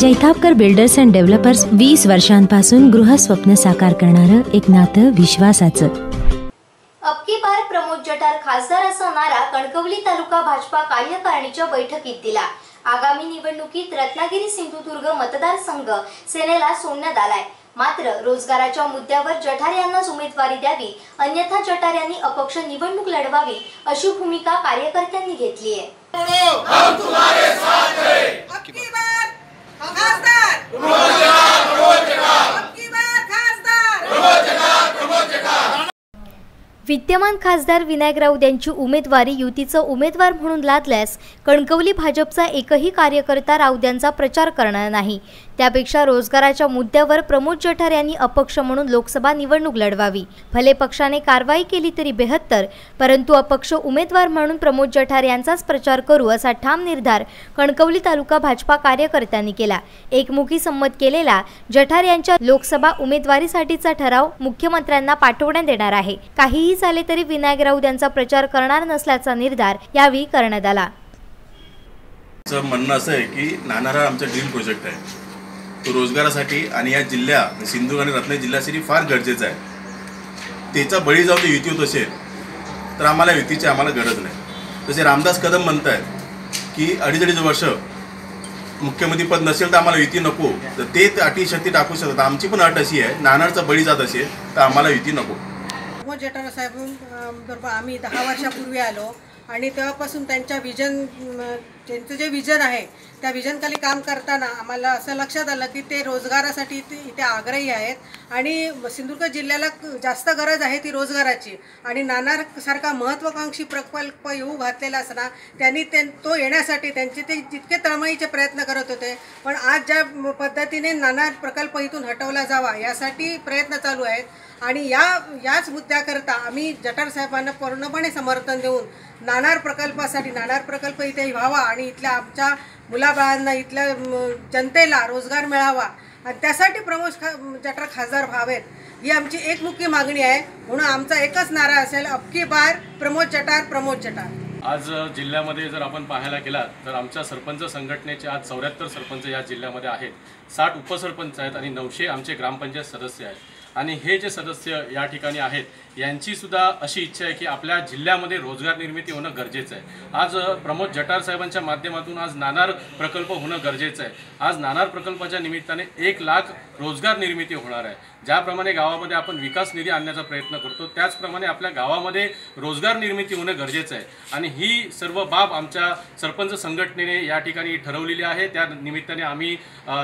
Jaitapkar builders and developers वीस वर्षांपासून गृहस्वप्न साकार करणारं एक नातं विश्वासाचं. अबकी बार प्रमोद जठार खासदार असा नारा कणकवली तालुका भाजपा कार्यकारिणीच्या बैठकीत दिला. आगामी निवडणुकीत रत्नागिरी सिंधुदुर्ग मतदारसंघ सेनेला सोडण्यात आलाय. मात्र रोजगाराच्या मुद्द्यावर जठार यांनाच उमेदवारी द्यावी अन्यथा जठार यांनी अपक्ष निवडणूक लढवावी अशी भूमिका कार्यकर्त्यांनी घेतली आहे अबकी बार खासदार अबकी बार खासदार विद्यमान खासदार विनायक राऊत यांची उमेदवारी युतीचं उमेदवार म्हणून लादल्यास कणकवली भाजपचा एकही कार्यकर्ता राऊत यांचा प्रचार करणार नाही. त्यापेक्षा रोजगाराच्या मुद्द्यावर प्रमोद जठार यांनी अपक्ष म्हणून लोकसभा निवडणूक लढवावी. भले पक्षाने कारवाई केली तरी बेहत्तर परंतु अपक्ष उमेदवार म्हणून प्रमोद जठार यांचाच प्रचार करू असा ठाम निर्धार कणकवली तालुका भाजपा कार्यकर्त्यांनी केला. एकमुखी संमत केलेला जठार यांच्या लोकसभा उमेदवारीसाठीचा ठराव मुख्यमंत्र्यांना पाठवण्यात येणार आहे. काहीही झाले तरी विनायक राऊत यांचा प्रचार करणार नसल्याचा निर्धार यावेळी करण्यात आला. म्हणणं असं आहे की नाणार आमचा ड्रीम प्रोजेक्ट आहे. तो रोजगारासाठी आणि या जिल्ह्या सिंधुदुर्ग आणि रत्नागिरी जिल्ह्यासाठी फार गरजेचं आहे. त्याचा बळी जाऊन ते युती होत असेल तर आम्हाला युतीची आम्हाला गरज नाही. तसे रामदास कदम म्हणत आहेत की अडीच अडीच वर्ष मुख्यमंत्री पद नसेल तर आम्हाला युती नको तर ते अटी शक्ती टाकू शकतात. आमची पण अट अशी आहे नानारचा बळी जात असेल तर आम्हाला युती नको. प्रमोद जठार साहेब आम्ही दहा वर्षापूर्वी आलो आणि तेव्हापासून त्यांच्या विजन त्यांचं जे विजन आहे त्या विजनखाली काम करताना आम्हाला असं लक्षात आलं की ते रोजगारासाठी इथे इथे आग्रही आहेत. आणि सिंधुदुर्ग जिल्ह्याला क- जास्त गरज आहे ती रोजगाराची. आणि नानासारखा महत्त्वाकांक्षी प्रकल्प येऊ घातलेला असताना त्यांनी ते तो येण्यासाठी त्यांचे ते जितके तळमळीचे प्रयत्न करत होते पण आज ज्या पद्धतीने नाना प्रकल्प इथून हटवला जावा यासाठी प्रयत्न चालू आहेत. आणि या याच मुद्द्याकरता आम्ही जठार साहेबांना पूर्णपणे समर्थन देऊन नाणार प्रकल्पासाठी नाणार प्रकल्प इथे व्हावा आणि इथल्या आमच्या मुलाबाळांना इथल्या जनतेला रोजगार मिळावा. आणि त्यासाठी प्रमोद खा जठार खासदार व्हावेत ही आमची एक मुख्य मागणी आहे. म्हणून आमचा एकच नारा असेल अबकी बार प्रमोद जटार प्रमोद जटार आज जिल्ह्यामध्ये जर आपण पाहायला गेलात तर आमच्या सरपंच संघटनेचे आज चौऱ्याहत्तर सरपंच या जिल्ह्यामध्ये आहेत. साठ उपसरपंच आहेत आणि नऊशे आमचे ग्रामपंचायत सदस्य आहेत. आणि हे जे सदस्य या ठिकाणी आहेत यांची सुद्धा अशी इच्छा आहे की आपल्या जिल्ह्यामध्ये रोजगार निर्मिती होणं गरजेचं आहे. आज प्रमोद जटार साहेबांच्या माध्यमातून आज नाणार प्रकल्प होणं गरजेचं आहे. आज नाणार प्रकल्पाच्या निमित्ताने एक लाख रोजगार निर्मिती होणार आहे. ज्याप्रमाणे गावामध्ये आपण विकास निधी आणण्याचा प्रयत्न करतो त्याचप्रमाणे आपल्या गावामध्ये रोजगार निर्मिती होणं गरजेचं आहे. आणि ही सर्व बाब आमच्या सरपंच संघटनेने या ठिकाणी ठरवलेली आहे. त्या निमित्ताने आम्ही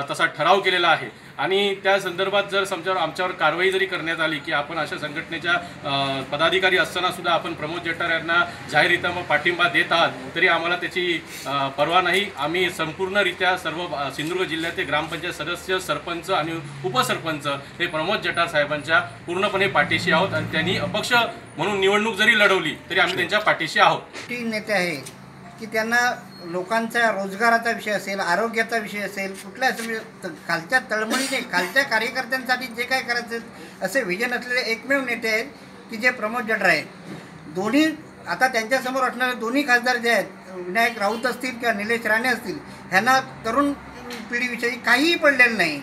तसा ठराव केलेला आहे. आणि त्या संदर्भात जर समजा आमच्यावर कारवाई जरी करण्यात आली की आपण अशा संघटनेच्या पदाधिकारी असतानासुद्धा आपण प्रमोद जठार यांना जाहीररित्या मग पाठिंबा देत आहात तरी आम्हाला त्याची परवा पर्वा नाही. आम्ही संपूर्णरित्या सर्व सिंधुदुर्ग जिल्ह्याचे ग्रामपंचायत सदस्य सरपंच आणि उपसरपंच हे प्रमोद जटा साहेबांच्या पूर्णपणे पाठीशी आहोत आणि त्यांनी अपक्ष म्हणून निवडणूक जरी लढवली तरी आम्ही त्यांच्या पाठीशी आहोत. टी नेते आहे की त्यांना लोकांचा रोजगाराचा विषय असेल आरोग्याचा विषय असेल कुठल्या म्हणजे त- खालच्या तळमळीने खालच्या कार्यकर्त्यांसाठी जे काय करायचं असे विजन असलेले एकमेव नेते आहेत की जे प्रमोद जठर आहेत. दोन्ही आता त्यांच्यासमोर असणारे दोन्ही खासदार जे आहेत विनायक राऊत असतील किंवा निलेश राणे असतील ह्यांना तरुण पिढीविषयी काहीही पडलेलं नाही.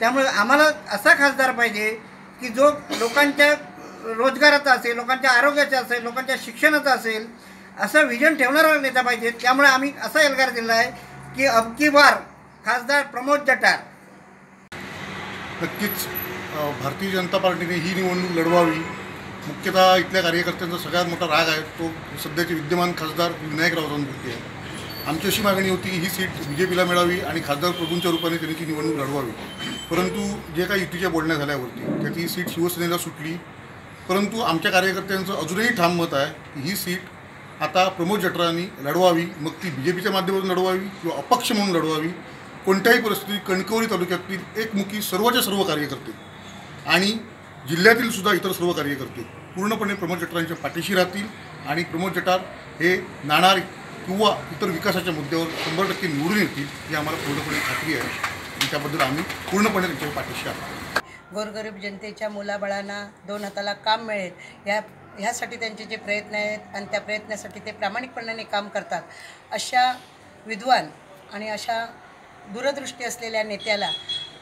त्यामुळे आम्हाला असा खासदार पाहिजे की जो लोकांच्या रोजगाराचा असेल लोकांच्या आरोग्याचा असेल लोकांच्या शिक्षणाचा असेल असं विजन ठेवणारा नेता पाहिजे. त्यामुळे आम्ही असा एल्गार दिला आहे की अबकी बार खासदार प्रमोद जटार. नक्कीच भारतीय जनता पार्टीने ही निवडणूक लढवावी. मुख्यतः इथल्या कार्यकर्त्यांचा सगळ्यात मोठा राग आहे. तो सध्याचे विद्यमान खासदार विनायक राऊतांवरती आहे. आमची अशी मागणी होती की ही सीट बी जे पीला मिळावी आणि खासदार प्रभूंच्या रूपाने त्यांनी ती निवडणूक लढवावी. परंतु जे काही युतीच्या बोलण्या झाल्यावरती त्याची ही सीट शिवसेनेला सुटली. परंतु आमच्या कार्यकर्त्यांचं अजूनही ठाम मत आहे की ही सीट आता प्रमोद जठरांनी लढवावी मग ती बी जे पीच्या माध्यमातून लढवावी किंवा अपक्ष म्हणून लढवावी. कोणत्याही परिस्थितीत कणकवली तालुक्यातील एकमुखी सर्वच्या सर्व कार्यकर्ते आणि जिल्ह्यातील सुद्धा इतर सर्व कार्यकर्ते पूर्णपणे प्रमोद जटरांच्या पाठीशी राहतील आणि प्रमोद जटार हे नाणार किंवा इतर विकासाच्या मुद्द्यावर शंभर टक्के निवडून येतील ही आम्हाला पूर्णपणे खात्री आहे. आणि त्याबद्दल आम्ही पूर्णपणे त्यांच्या पाठीशी आहोत. गोरगरीब जनतेच्या मुलाबाळांना दोन हाताला काम मिळेल. या ह्यासाठी त्यांचे जे प्रयत्न आहेत आणि त्या प्रयत्नासाठी ते प्रामाणिकपणाने काम करतात. अशा विद्वान आणि अशा दूरदृष्टी असलेल्या नेत्याला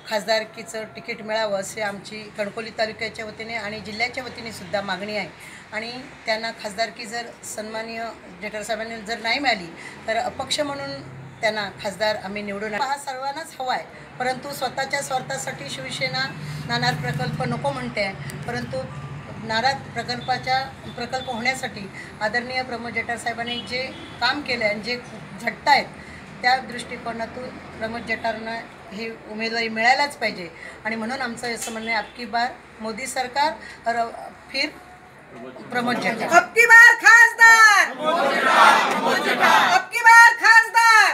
खासदारकीचं तिकीट मिळावं असे आमची कणकोली तालुक्याच्या वतीने आणि जिल्ह्याच्या वतीने सुद्धा मागणी आहे. आणि त्यांना खासदारकी जर सन्माननीय जेटर साहेबांनी जर नाही मिळाली तर अपक्ष म्हणून त्यांना खासदार आम्ही निवडून हा सर्वांनाच हवा आहे. परंतु स्वतःच्या स्वार्थासाठी शिवसेना नाणार प्रकल्प नको म्हणते. आहे परंतु नाराज प्रकल्पाच्या प्रकल्प होण्यासाठी आदरणीय प्रमोद जेटरसाहेबांनी जे काम केलं आहे आणि जे झटतायत त्या दृष्टिकोनातून प्रमोद जटारनं ही उमेदवारी मिळायलाच पाहिजे. आणि म्हणून आमचं असं म्हणणं आहे अबकी बार मोदी सरकार और फिर प्रमोद जटार. अबकी बार खासदार! अबकी बार खासदार!